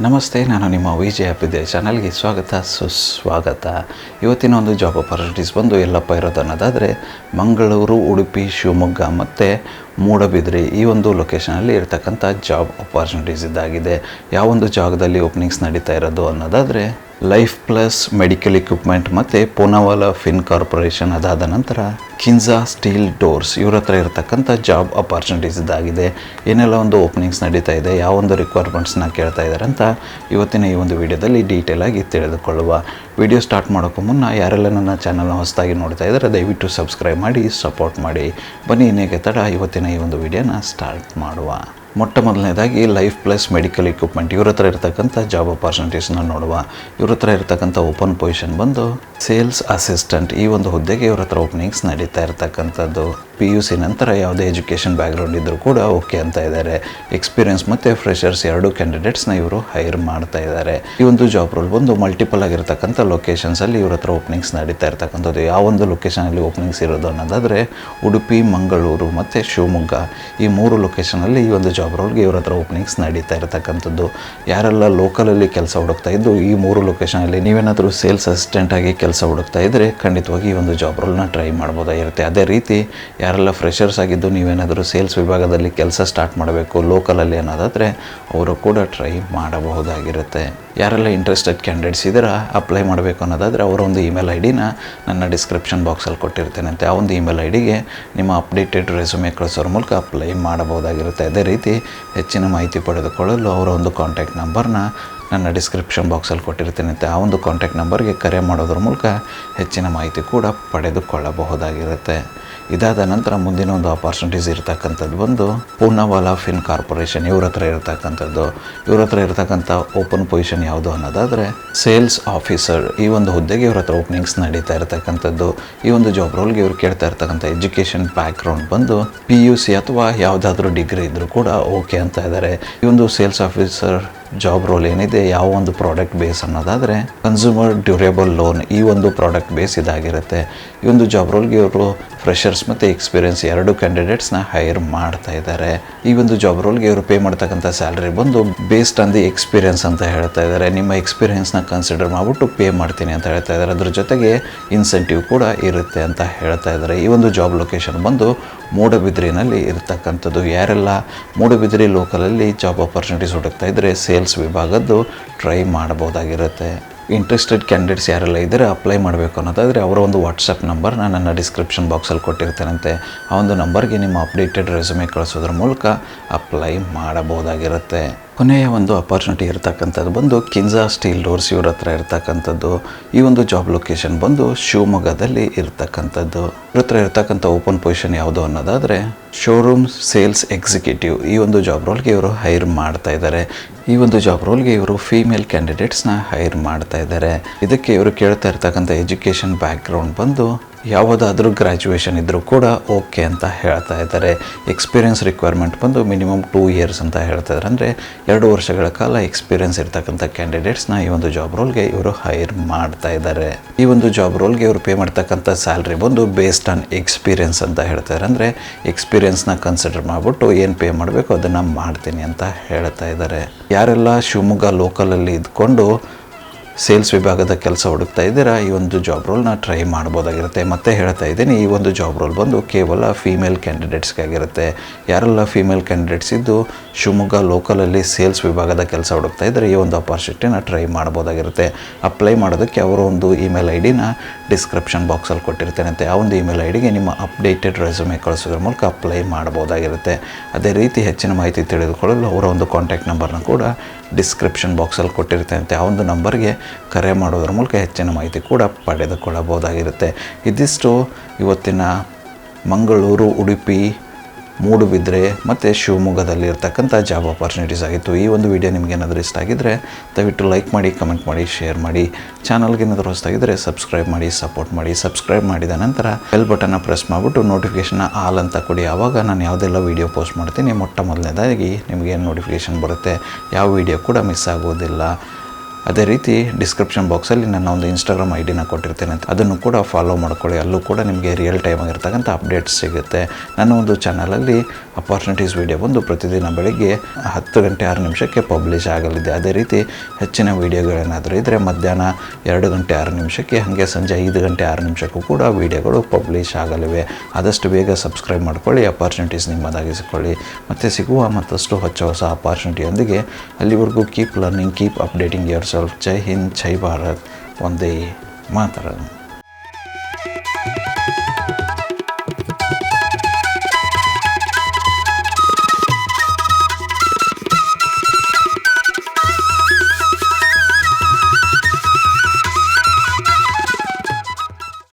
ನಮಸ್ತೆ, ನಾನು ನಿಮ್ಮ ವಿಜಯ ಅಪ್ಪಿದೆ. ಚಾನಲ್ಗೆ ಸ್ವಾಗತ, ಸುಸ್ವಾಗತ. ಇವತ್ತಿನ ಒಂದು ಜಾಬ್ ಅಪರ್ಚುನಿಟೀಸ್ ಬಂದು ಎಲ್ಲಪ್ಪ ಇರೋದು ಅನ್ನೋದಾದರೆ ಮಂಗಳೂರು, ಉಡುಪಿ, ಶಿವಮೊಗ್ಗ ಮತ್ತು ಮೂಡಬಿದ್ರೆ. ಈ ಒಂದು ಲೊಕೇಶನಲ್ಲಿ ಇರತಕ್ಕಂಥ ಜಾಬ್ ಅಪಾರ್ಚುನಿಟೀಸ್ ಇದ್ದಾಗಿದೆ. ಯಾವೊಂದು ಜಾಗದಲ್ಲಿ ಓಪನಿಂಗ್ಸ್ ನಡೀತಾ ಇರೋದು ಅನ್ನೋದಾದರೆ ಲೈಫ್ ಪ್ಲಸ್ ಮೆಡಿಕಲ್ ಇಕ್ವಿಪ್ಮೆಂಟ್ ಮತ್ತು ಪೂನಾವಾಲ ಫಿನ್ ಕಾರ್ಪೊರೇಷನ್ ಅದಾದ ನಂತರ ಕಿನ್ಜಾ ಸ್ಟೀಲ್ ಡೋರ್ಸ್ ಇವ್ರ ಹತ್ರ ಇರತಕ್ಕಂಥ ಜಾಬ್ ಅಪಾರ್ಚುನಿಟೀಸ್ ಇದಾಗಿದೆ ಏನೆಲ್ಲ ಒಂದು ಓಪನಿಂಗ್ಸ್ ನಡೀತಾ ಇದೆ, ಯಾವ ಒಂದು ರಿಕ್ವೈರ್ಮೆಂಟ್ಸ್ನ ಕೇಳ್ತಾ ಇದ್ದಾರೆ ಅಂತ ಇವತ್ತಿನ ಈ ಒಂದು ವಿಡಿಯೋದಲ್ಲಿ ಡೀಟೇಲ್ ಆಗಿ ತಿಳಿದುಕೊಳ್ಳುವ. ವಿಡಿಯೋ ಸ್ಟಾರ್ಟ್ ಮಾಡೋಕ್ಕೂ ಮುನ್ನ ಯಾರೆಲ್ಲ ನನ್ನ ಚಾನಲ್ನ ಹೊಸದಾಗಿ ನೋಡ್ತಾ ಇದ್ದಾರೆ ದಯವಿಟ್ಟು ಸಬ್ಸ್ಕ್ರೈಬ್ ಮಾಡಿ ಸಪೋರ್ಟ್ ಮಾಡಿ. ಬನ್ನಿ, ಇನ್ನೇಕೆ ತಡ, ಇವತ್ತಿನ ಈ ಒಂದು ವಿಡಿಯೋನ ಸ್ಟಾರ್ಟ್ ಮಾಡುವ. ಮೊಟ್ಟ ಮೊದಲನೇದಾಗಿ ಲೈಫ್ ಪ್ಲಸ್ ಮೆಡಿಕಲ್ ಇಕ್ವಿಪ್ಮೆಂಟ್ ಇವ್ರ ಹತ್ರ ಇರ್ತಕ್ಕಂಥ ಜಾಬ್ ಅಪಾರ್ಚುನಿಟೀಸ್ನ ನೋಡುವ. ಇವ್ರ ಹತ್ರ ಇರ್ತಕ್ಕಂಥ ಓಪನ್ ಪೊಸಿಷನ್ ಬಂದು ಸೇಲ್ಸ್ ಅಸಿಸ್ಟೆಂಟ್ ಈ ಒಂದು ಹುದ್ದೆಗೆ ಇವ್ರ ಹತ್ರ ಓಪನಿಂಗ್ಸ್ ನಡೀತಾ ಇರ್ತಕ್ಕಂಥದ್ದು. ಪಿ ಯು ಸಿ ನಂತರ ಯಾವುದೇ ಎಜುಕೇಷನ್ ಬ್ಯಾಕ್ಗ್ರೌಂಡ್ ಇದ್ದರೂ ಕೂಡ ಓಕೆ ಅಂತ ಇದ್ದಾರೆ ಎಕ್ಸ್ಪೀರಿಯನ್ಸ್ ಮತ್ತು ಫ್ರೆಷರ್ಸ್ ಎರಡು ಕ್ಯಾಂಡಿಡೇಟ್ಸ್ನ ಇವರು ಹೈರ್ ಮಾಡ್ತಾ ಇದ್ದಾರೆ ಈ ಒಂದು ಜಾಬ್ ರೋಲ್ ಬಂದು ಮಲ್ಟಿಪಲ್ ಆಗಿರ್ತಕ್ಕಂಥ ಲೊಕೇಶನ್ಸಲ್ಲಿ ಇವ್ರ ಹತ್ರ ಓಪನಿಂಗ್ಸ್ ನಡೀತಾ ಇರ್ತಕ್ಕಂಥದ್ದು. ಯಾವ ಒಂದು ಲೊಕೇಶನಲ್ಲಿ ಓಪನಿಂಗ್ಸ್ ಇರೋದು ಅನ್ನೋದಾದರೆ ಉಡುಪಿ ಮಂಗಳೂರು ಮತ್ತು ಶಿವಮೊಗ್ಗ ಈ ಮೂರು ಲೊಕೇಶನಲ್ಲಿ ಈ ಒಂದು ಜಾಬ್ ರೋಲ್ಗೆ ಇವ್ರ ಹತ್ರ ಓಪನಿಂಗ್ಸ್ ನಡೀತಾ ಇರತಕ್ಕಂಥದ್ದು. ಯಾರೆಲ್ಲ ಲೋಕಲಲ್ಲಿ ಕೆಲಸ ಹುಡುಕ್ತಾ ಇದ್ದು ಈ ಮೂರು ಲೊಕೇಶನಲ್ಲಿ ನೀವೇನಾದರೂ ಸೇಲ್ಸ್ ಅಸಿಸ್ಟೆಂಟ್ ಆಗಿ ಕೆಲಸ ಹುಡುಕ್ತಾ ಇದ್ದರೆ ಖಂಡಿತವಾಗಿ ಈ ಒಂದು ಜಾಬ್ ರೋಲ್ನ ಟ್ರೈ ಮಾಡ್ಬೋದಾಗಿರುತ್ತೆ. ಅದೇ ರೀತಿ ಯಾರೆಲ್ಲ ಫ್ರೆಷರ್ಸ್ ಆಗಿದ್ದು, ನೀವೇನಾದರೂ ಸೇಲ್ಸ್ ವಿಭಾಗದಲ್ಲಿ ಕೆಲಸ ಸ್ಟಾರ್ಟ್ ಮಾಡಬೇಕು ಲೋಕಲಲ್ಲಿ ಅನ್ನೋದಾದರೆ ಅವರು ಕೂಡ ಟ್ರೈ ಮಾಡಬಹುದಾಗಿರುತ್ತೆ. ಯಾರೆಲ್ಲ ಇಂಟ್ರೆಸ್ಟೆಡ್ ಕ್ಯಾಂಡಿಡೇಟ್ಸ್ ಇದ್ದೀರಾ ಅಪ್ಲೈ ಮಾಡಬೇಕು ಅನ್ನೋದಾದರೆ ಅವರ ಒಂದು ಇಮೇಲ್ ಐ ಡಿನ ನನ್ನ ಡಿಸ್ಕ್ರಿಪ್ಷನ್ ಬಾಕ್ಸಲ್ಲಿ ಕೊಟ್ಟಿರ್ತೇನೆ ಆ ಒಂದು ಇಮೇಲ್ ಐ ಡಿಗೆ ನಿಮ್ಮ ಅಪ್ಡೇಟೆಡ್ ರೆಸ್ಯೂಮೆ ಕಳಿಸೋರ ಮೂಲಕ ಅಪ್ಲೈ ಮಾಡಬಹುದಾಗಿರುತ್ತೆ. ಅದೇ ರೀತಿ ಹೆಚ್ಚಿನ ಮಾಹಿತಿ ಪಡೆದುಕೊಳ್ಳಲು ಅವರ ಒಂದು ಕಾಂಟ್ಯಾಕ್ಟ್ ನಂಬರ್ನ ನನ್ನ ಡಿಸ್ಕ್ರಿಪ್ಷನ್ ಬಾಕ್ಸಲ್ಲಿ ಕೊಟ್ಟಿರ್ತೇನೆ ಆ ಒಂದು ಕಾಂಟ್ಯಾಕ್ಟ್ ನಂಬರ್ಗೆ ಕರೆ ಮಾಡೋದ್ರ ಮೂಲಕ ಹೆಚ್ಚಿನ ಮಾಹಿತಿ ಕೂಡ ಪಡೆದುಕೊಳ್ಳಬಹುದಾಗಿರುತ್ತೆ. ಇದಾದ ನಂತರ ಮುಂದಿನ ಒಂದು ಆಪರ್ಚುನಿಟೀಸ್ ಇರತಕ್ಕಂಥದ್ದು ಬಂದು ಪೂನಾವಾಲಾ ಫಿನ್ ಕಾರ್ಪೊರೇಷನ್ ಇವ್ರ ಹತ್ರ ಇರತಕ್ಕಂಥದ್ದು. ಇವ್ರ ಹತ್ರ ಇರತಕ್ಕಂಥ ಓಪನ್ ಪೊಸಿಷನ್ ಯಾವುದು ಅನ್ನೋದಾದರೆ ಸೇಲ್ಸ್ ಆಫೀಸರ್ ಈ ಒಂದು ಹುದ್ದೆಗೆ ಇವ್ರ ಹತ್ರ ಓಪನಿಂಗ್ಸ್ ನಡೀತಾ ಇರತಕ್ಕಂಥದ್ದು. ಈ ಒಂದು ಜಾಬ್ ರೋಲ್ಗೆ ಇವ್ರು ಕೇಳ್ತಾ ಇರ್ತಕ್ಕಂಥ ಎಜುಕೇಷನ್ ಬ್ಯಾಕ್ಗ್ರೌಂಡ್ ಬಂದು ಪಿ ಯು ಸಿ ಅಥವಾ ಯಾವುದಾದ್ರೂ ಡಿಗ್ರಿ ಇದ್ದರೂ ಕೂಡ ಓಕೆ ಅಂತ ಇದ್ದಾರೆ ಈ ಒಂದು ಸೇಲ್ಸ್ ಆಫೀಸರ್ ಜಾಬ್ ರೋಲ್ ಏನಿದೆ, ಯಾವ ಒಂದು ಪ್ರಾಡಕ್ಟ್ ಬೇಸ್ ಅನ್ನೋದಾದರೆ ಕನ್ಸ್ಯೂಮರ್ ಡ್ಯೂರೇಬಲ್ ಲೋನ್ ಈ ಒಂದು ಪ್ರಾಡಕ್ಟ್ ಬೇಸ್ ಇದಾಗಿರುತ್ತೆ. ಈ ಒಂದು ಜಾಬ್ ರೋಲ್ಗೆ ಇವರು ಫ್ರೆಷರ್ಸ್ ಮತ್ತು ಎಕ್ಸ್ಪೀರಿಯನ್ಸ್ ಎರಡು ಕ್ಯಾಂಡಿಡೇಟ್ಸ್ನ ಹೈರ್ ಮಾಡ್ತಾ ಇದ್ದಾರೆ ಈ ಒಂದು ಜಾಬ್ ರೋಲ್ಗೆ ಇವರು ಪೇ ಮಾಡ್ತಕ್ಕಂಥ ಸ್ಯಾಲ್ರಿ ಬಂದು ಬೇಸ್ಡ್ ಆನ್ ದಿ ಎಕ್ಸ್ಪೀರಿಯನ್ಸ್ ಅಂತ ಹೇಳ್ತಾ ಇದ್ದಾರೆ ನಿಮ್ಮ ಎಕ್ಸ್ಪೀರಿಯನ್ಸ್ನ ಕನ್ಸಿಡರ್ ಮಾಡಿಬಿಟ್ಟು ಪೇ ಮಾಡ್ತೀನಿ ಅಂತ ಹೇಳ್ತಾ ಇದ್ದಾರೆ ಅದ್ರ ಜೊತೆಗೆ ಇನ್ಸೆಂಟಿವ್ ಕೂಡ ಇರುತ್ತೆ ಅಂತ ಹೇಳ್ತಾ ಇದ್ದಾರೆ ಈ ಒಂದು ಜಾಬ್ ಲೊಕೇಶನ್ ಬಂದು ಮೂಡಬಿದ್ರಿನಲ್ಲಿ ಇರತಕ್ಕಂಥದ್ದು. ಯಾರೆಲ್ಲ ಮೂಡಬಿದ್ರಿ ಲೋಕಲಲ್ಲಿ ಜಾಬ್ ಆಪರ್ಚುನಿಟೀಸ್ ಹುಡುಕ್ತಾ ಇದ್ದರೆ ಸೇಲ್ಸ್ ವಿಭಾಗದ್ದು ಟ್ರೈ ಮಾಡಬಹುದಾಗಿರುತ್ತೆ. ಇಂಟ್ರೆಸ್ಟೆಡ್ ಕ್ಯಾಂಡಿಡೇಟ್ಸ್ ಯಾರೆಲ್ಲ ಇದ್ದರೆ ಅಪ್ಲೈ ಮಾಡಬೇಕು ಅನ್ನೋದಾದರೆ ಅವರ ಒಂದು ವಾಟ್ಸಪ್ ನಂಬರ್ ನಾನು ನನ್ನ ಡಿಸ್ಕ್ರಿಪ್ಷನ್ ಬಾಕ್ಸಲ್ಲಿ ಕೊಟ್ಟಿರ್ತೇನಂತೆ. ಆ ಒಂದು ನಂಬರ್ಗೆ ನಿಮ್ಮ ಅಪ್ಡೇಟೆಡ್ ರೆಸ್ಯೂಮೆ ಕಳಿಸೋದ್ರ ಮೂಲಕ ಅಪ್ಲೈ ಮಾಡಬಹುದಾಗಿರುತ್ತೆ. ಕೊನೆಯ ಒಂದು ಅಪರ್ಚುನಿಟಿ ಇರತಕ್ಕಂಥದ್ದು ಬಂದು ಕಿಂಜಾ ಸ್ಟೀಲ್ ಡೋರ್ಸ್ ಇವ್ರ ಹತ್ರ ಇರ್ತಕ್ಕಂಥದ್ದು. ಈ ಒಂದು ಜಾಬ್ ಲೊಕೇಶನ್ ಬಂದು ಶಿವಮೊಗ್ಗದಲ್ಲಿ ಇರತಕ್ಕಂಥದ್ದು. ಇವ್ರ ಹತ್ರ ಇರ್ತಕ್ಕಂಥ ಓಪನ್ ಪೊಸಿಷನ್ ಯಾವುದು ಅನ್ನೋದಾದರೆ ಶೋರೂಮ್ ಸೇಲ್ಸ್ ಎಕ್ಸಿಕ್ಯೂಟಿವ್ ಈ ಒಂದು ಜಾಬ್ ರೋಲ್ಗೆ ಇವರು ಹೈರ್ ಮಾಡ್ತಾ ಇದ್ದಾರೆ ಈ ಒಂದು ಜಾಬ್ ರೋಲ್ಗೆ ಇವರು ಫೀಮೇಲ್ ಕ್ಯಾಂಡಿಡೇಟ್ಸ್ನ ಹೈರ್ ಮಾಡ್ತಾ ಇದ್ದಾರೆ ಇದಕ್ಕೆ ಇವರು ಕೇಳ್ತಾ ಇರ್ತಕ್ಕಂಥ ಎಜುಕೇಷನ್ ಬ್ಯಾಕ್ಗ್ರೌಂಡ್ ಬಂದು ಯಾವುದಾದ್ರೂ ಗ್ರ್ಯಾಜುಯೇಷನ್ ಇದ್ದರೂ ಕೂಡ ಓಕೆ ಅಂತ ಹೇಳ್ತಾ ಇದ್ದಾರೆ. ಎಕ್ಸ್ಪೀರಿಯನ್ಸ್ ರಿಕ್ವೈರ್ಮೆಂಟ್ ಬಂದು ಮಿನಿಮಮ್ ಟೂ ಇಯರ್ಸ್ ಅಂತ ಹೇಳ್ತಾ ಇದ್ದಾರೆ. ಅಂದರೆ ಎರಡು ವರ್ಷಗಳ ಕಾಲ ಎಕ್ಸ್ಪೀರಿಯನ್ಸ್ ಇರ್ತಕ್ಕಂಥ ಕ್ಯಾಂಡಿಡೇಟ್ಸ್ನ ಈ ಒಂದು ಜಾಬ್ ರೋಲ್ಗೆ ಇವರು ಹೈರ್ ಮಾಡ್ತಾ ಇದ್ದಾರೆ. ಈ ಒಂದು ಜಾಬ್ ರೋಲ್ಗೆ ಇವರು ಪೇ ಮಾಡ್ತಕ್ಕಂಥ ಸ್ಯಾಲ್ರಿ ಬಂದು ಬೇಸ್ಡ್ ಆನ್ ಎಕ್ಸ್ಪೀರಿಯನ್ಸ್ ಅಂತ ಹೇಳ್ತಾರೆ ಅಂದರೆ ಎಕ್ಸ್ಪೀರಿಯನ್ಸ್ನ ಕನ್ಸಿಡರ್ ಮಾಡಿಬಿಟ್ಟು ಏನು ಪೇ ಮಾಡಬೇಕು ಅದನ್ನು ಮಾಡ್ತೀನಿ ಅಂತ ಹೇಳ್ತಾ ಇದ್ದಾರೆ. ಯಾರೆಲ್ಲ ಶಿವಮೊಗ್ಗ ಲೋಕಲಲ್ಲಿ ಇದ್ಕೊಂಡು ಸೇಲ್ಸ್ ವಿಭಾಗದ ಕೆಲಸ ಹುಡುಕ್ತಾ ಇದ್ದೀರಾ, ಈ ಒಂದು ಜಾಬ್ ರೋಲ್ನ ಟ್ರೈ ಮಾಡ್ಬೋದಾಗಿರುತ್ತೆ. ಮತ್ತೆ ಹೇಳ್ತಾ ಇದ್ದೀನಿ, ಈ ಒಂದು ಜಾಬ್ ರೋಲ್ ಬಂದು ಕೇವಲ ಫೀಮೇಲ್ ಕ್ಯಾಂಡಿಡೇಟ್ಸ್ಗಾಗಿರುತ್ತೆ ಯಾರೆಲ್ಲ ಫೀಮೇಲ್ ಕ್ಯಾಂಡಿಡೇಟ್ಸ್ ಇದ್ದು ಶಿವಮೊಗ್ಗ ಲೋಕಲಲ್ಲಿ ಸೇಲ್ಸ್ ವಿಭಾಗದ ಕೆಲಸ ಹುಡುಕ್ತಾ ಇದ್ದರೆ ಈ ಒಂದು ಅಪಾರ್ಚುನಿಟಿನ ಟ್ರೈ ಮಾಡ್ಬೋದಾಗಿರುತ್ತೆ. ಅಪ್ಲೈ ಮಾಡೋದಕ್ಕೆ ಅವರ ಒಂದು ಇಮೇಲ್ ಐ ಡಿನ ಡಿಸ್ಕ್ರಿಪ್ಷನ್ ಬಾಕ್ಸಲ್ಲಿ ಕೊಟ್ಟಿರ್ತೇನೆ ಆ ಒಂದು ಇಮೇಲ್ ಐ ಡಿಗೆ ನಿಮ್ಮ ಅಪ್ಡೇಟೆಡ್ ರೆಸ್ಯೂಮೆ ಕಳಿಸೋದ್ರ ಮೂಲಕ ಅಪ್ಲೈ ಮಾಡ್ಬೋದಾಗಿರುತ್ತೆ. ಅದೇ ರೀತಿ ಹೆಚ್ಚಿನ ಮಾಹಿತಿ ತಿಳಿದುಕೊಳ್ಳಲು ಅವರ ಒಂದು ಕಾಂಟ್ಯಾಕ್ಟ್ ನಂಬರ್ನ ಕೂಡ ಡಿಸ್ಕ್ರಿಪ್ಷನ್ ಬಾಕ್ಸಲ್ಲಿ ಕೊಟ್ಟಿರ್ತೇನೆ ಆ ಒಂದು ನಂಬರ್ಗೆ ಕರೆ ಮಾಡೋದ್ರ ಮೂಲಕ ಹೆಚ್ಚಿನ ಮಾಹಿತಿ ಕೂಡ ಪಡೆದುಕೊಳ್ಳಬಹುದಾಗಿರುತ್ತೆ. ಇದಿಷ್ಟು ಇವತ್ತಿನ ಮಂಗಳೂರು, ಉಡುಪಿ ಮೂಡುಬಿದ್ರೆ ಮತ್ತು ಶಿವಮೊಗ್ಗದಲ್ಲಿ ಇರ್ತಕ್ಕಂಥ ಜಾಬ್ ಆಪರ್ಚುನಿಟೀಸ್ ಆಗಿತ್ತು. ಈ ಒಂದು ವಿಡಿಯೋ ನಿಮಗೆ ಏನಾದರೂ ಇಷ್ಟ ಆಗಿದ್ದರೆ ದಯವಿಟ್ಟು ಲೈಕ್ ಮಾಡಿ ಕಮೆಂಟ್ ಮಾಡಿ ಶೇರ್ ಮಾಡಿ. ಚಾನಲ್ಗೆ ಏನಾದರೂ ಹೊಸದಾಗಿದ್ದರೆ ಸಬ್ಸ್ಕ್ರೈಬ್ ಮಾಡಿ ಸಪೋರ್ಟ್ ಮಾಡಿ. ಸಬ್ಸ್ಕ್ರೈಬ್ ಮಾಡಿದ ನಂತರ ಬೆಲ್ ಬಟನ್ನ ಪ್ರೆಸ್ ಮಾಡಿಬಿಟ್ಟು ನೋಟಿಫಿಕೇಷನ್ನ ಆಲ್ ಅಂತ ಕೊಡಿ. ಆವಾಗ ನಾನು ಯಾವುದೆಲ್ಲ ವೀಡಿಯೋ ಪೋಸ್ಟ್ ಮಾಡ್ತೀನಿ, ಮೊಟ್ಟ ಮೊದಲನೇದಾಗಿ ನಿಮಗೆ ನೋಟಿಫಿಕೇಷನ್ ಬರುತ್ತೆ, ಯಾವ ವೀಡಿಯೋ ಕೂಡ ಮಿಸ್ ಆಗೋದಿಲ್ಲ. ಅದೇ ರೀತಿ ಡಿಸ್ಕ್ರಿಪ್ಷನ್ ಬಾಕ್ಸಲ್ಲಿ ನನ್ನ ಒಂದು ಇನ್ಸ್ಟಾಗ್ರಾಮ್ ಐ ಡಿನ ಕೊಟ್ಟಿರ್ತೇನೆ ಅಂತ. ಅದನ್ನು ಕೂಡ ಫಾಲೋ ಮಾಡ್ಕೊಳ್ಳಿ. ಅಲ್ಲೂ ಕೂಡ ನಿಮಗೆ ರಿಯಲ್ ಟೈಮ್ ಆಗಿರ್ತಕ್ಕಂಥ ಅಪ್ಡೇಟ್ಸ್ ಸಿಗುತ್ತೆ. ನನ್ನ ಒಂದು ಚಾನಲಲ್ಲಿ ಅಪಾರ್ಚುನಿಟೀಸ್ ವಿಡಿಯೋ ಬಂದು ಪ್ರತಿದಿನ ಬೆಳಗ್ಗೆ ಹತ್ತು ಗಂಟೆ ಆರು ನಿಮಿಷಕ್ಕೆ ಪಬ್ಲಿಷ್ ಆಗಲಿದೆ. ಅದೇ ರೀತಿ ಹೆಚ್ಚಿನ ವೀಡಿಯೋಗಳೇನಾದರೂ ಇದ್ದರೆ ಮಧ್ಯಾಹ್ನ ಎರಡು ಗಂಟೆ ಆರು ನಿಮಿಷಕ್ಕೆ ಹಾಗೆ ಸಂಜೆ ಐದು ಗಂಟೆ ಆರು ನಿಮಿಷಕ್ಕೂ ಕೂಡ ವೀಡಿಯೋಗಳು ಪಬ್ಲಿಷ್ ಆಗಲಿವೆ. ಆದಷ್ಟು ಬೇಗ ಸಬ್ಸ್ಕ್ರೈಬ್ ಮಾಡ್ಕೊಳ್ಳಿ. ಅಪಾರ್ಚುನಿಟೀಸ್ ನಿಮ್ಮದಾಗಿಸಿಕೊಳ್ಳಿ. ಮತ್ತು ಸಿಗುವ ಮತ್ತಷ್ಟು ಹೊಚ್ಚ ಹೊಸ ಅಪಾರ್ಚುನಿಟಿಯೊಂದಿಗೆ ಅಲ್ಲಿವರೆಗೂ keep learning keep updating yourself ಜೈ ಹಿಂದ್ ಜೈ ಭಾರತ್. ಒಂದೇ ಮಾತರಂ